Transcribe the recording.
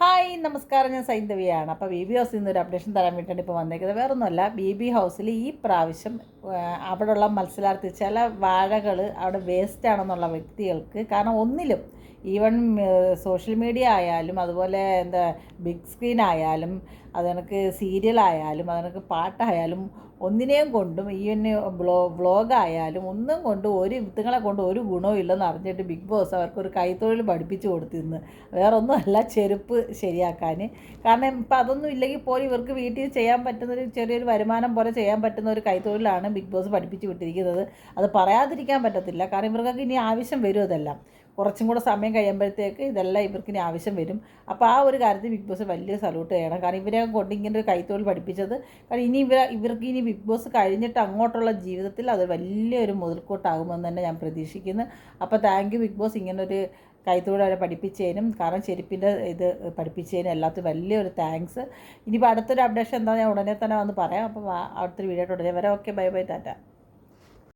Hi നമസ്കാരം. ഞാൻ സൈന്ധവിയാണ് അപ്പോൾ ബി ബി ഹൗസിൽ നിന്ന് ഒരു അപ്ഡേഷൻ തരാൻ വേണ്ടിയിട്ടാണ് ഇപ്പോൾ വന്നേക്കുന്നത്. വേറൊന്നുമല്ല ബി ബി ഹൗസിൽ ഈ പ്രാവശ്യം അവിടെയുള്ള മത്സരാർത്ഥി ചില വാഴകൾ അവിടെ വേസ്റ്റ് ആണെന്നുള്ള വ്യക്തികൾക്ക് കാരണം ഒന്നിലും ഈവൻ സോഷ്യൽ മീഡിയ ആയാലും അതുപോലെ എന്താ ബിഗ് സ്ക്രീൻ ആയാലും അതെനിക്ക് സീരിയലായാലും സീരിയൽ ആയാലും അത് കണക്ക് പാട്ടായാലും ഒന്നിനെയും കൊണ്ടും ഈ ബ്ലോ വ്ളോഗായാലും ഒന്നും കൊണ്ട് ഒരു വിത്തുങ്ങളെ കൊണ്ട് ഒരു ഗുണവും ഇല്ലെന്ന് അറിഞ്ഞിട്ട് ബിഗ് ബോസ് അവർക്കൊരു കൈത്തൊഴിൽ പഠിപ്പിച്ചു കൊടുത്തിരുന്നു. വേറൊന്നുമല്ല ചെരുപ്പ് ശരിയാക്കാൻ. കാരണം ഇപ്പം അതൊന്നും ഇല്ലെങ്കിൽ പോലും ഇവർക്ക് വീട്ടിൽ ചെയ്യാൻ പറ്റുന്നൊരു ചെറിയൊരു വരുമാനം പോലെ ചെയ്യാൻ പറ്റുന്ന ഒരു കൈത്തൊഴിലാണ് ബിഗ് ബോസ് പഠിപ്പിച്ചു വിട്ടിരിക്കുന്നത്. അത് പറയാതിരിക്കാൻ പറ്റത്തില്ല. കാരണം ഇവർക്കൊക്കെ ഇനി ആവശ്യം വരും അതെല്ലാം. കുറച്ചും കൂടെ സമയം കഴിയുമ്പോഴത്തേക്ക് ഇതെല്ലാം ഇവർക്ക് ഇനി ആവശ്യം വരും. അപ്പോൾ ആ ഒരു കാര്യത്തിൽ ബിഗ് ബോസ് വലിയ സല്യൂട്ട് ചെയ്യണം. കാരണം ഇവരെ കൊണ്ട് ഇങ്ങനെ ഒരു കൈത്തൊഴിൽ പഠിപ്പിച്ചത് കാരണം ഇനി ഇവർ ഇവർക്ക് ഇനി ബിഗ് ബോസ് കഴിഞ്ഞിട്ട് അങ്ങോട്ടുള്ള ജീവിതത്തിൽ അത് വലിയൊരു മുതൽക്കൂട്ടാകുമെന്ന് തന്നെ ഞാൻ പ്രതീക്ഷിക്കുന്നു. അപ്പോൾ താങ്ക് യു ബിഗ് ബോസ് ഇങ്ങനൊരു കൈത്തൊഴിൽ അവരെ പഠിപ്പിച്ചതിനും കാരണം ചെരുപ്പിന്റെ ഇത് പഠിപ്പിച്ചതിനും എല്ലാത്തിനും വലിയൊരു താങ്ക്സ് ഇനിയിപ്പോൾ അടുത്തൊരു അപ്ഡേഷൻ എന്താ ഞാൻ ഉടനെ തന്നെ വന്ന് പറയാം. അപ്പോൾ അടുത്തൊരു വീഡിയോ ഉടനെ വരാം. Okay bye bye Tata